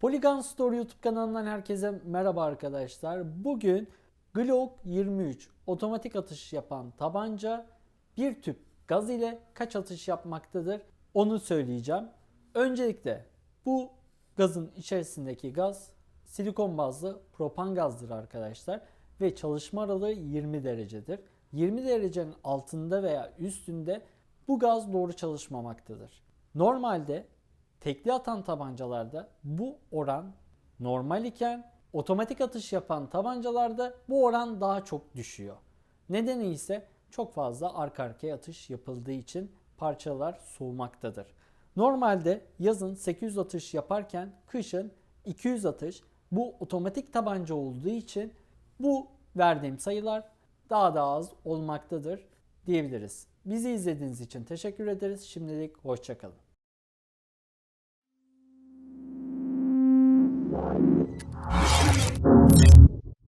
Polygon Store YouTube kanalından herkese merhaba arkadaşlar. Bugün Glock 23 otomatik atış yapan tabanca bir tüp gaz ile kaç atış yapmaktadır onu söyleyeceğim. Öncelikle bu gazın içerisindeki gaz silikon bazlı propan gazdır arkadaşlar ve çalışma aralığı 20 derecedir. 20 derecenin altında veya üstünde bu gaz doğru çalışmamaktadır. Normalde tekli atan tabancalarda bu oran normal iken otomatik atış yapan tabancalarda bu oran daha çok düşüyor. Nedeni ise çok fazla arka arkaya atış yapıldığı için parçalar soğumaktadır. Normalde yazın 800 atış yaparken kışın 200 atış bu otomatik tabanca olduğu için bu verdiğim sayılar daha da az olmaktadır diyebiliriz. Bizi izlediğiniz için teşekkür ederiz. Şimdilik hoşçakalın.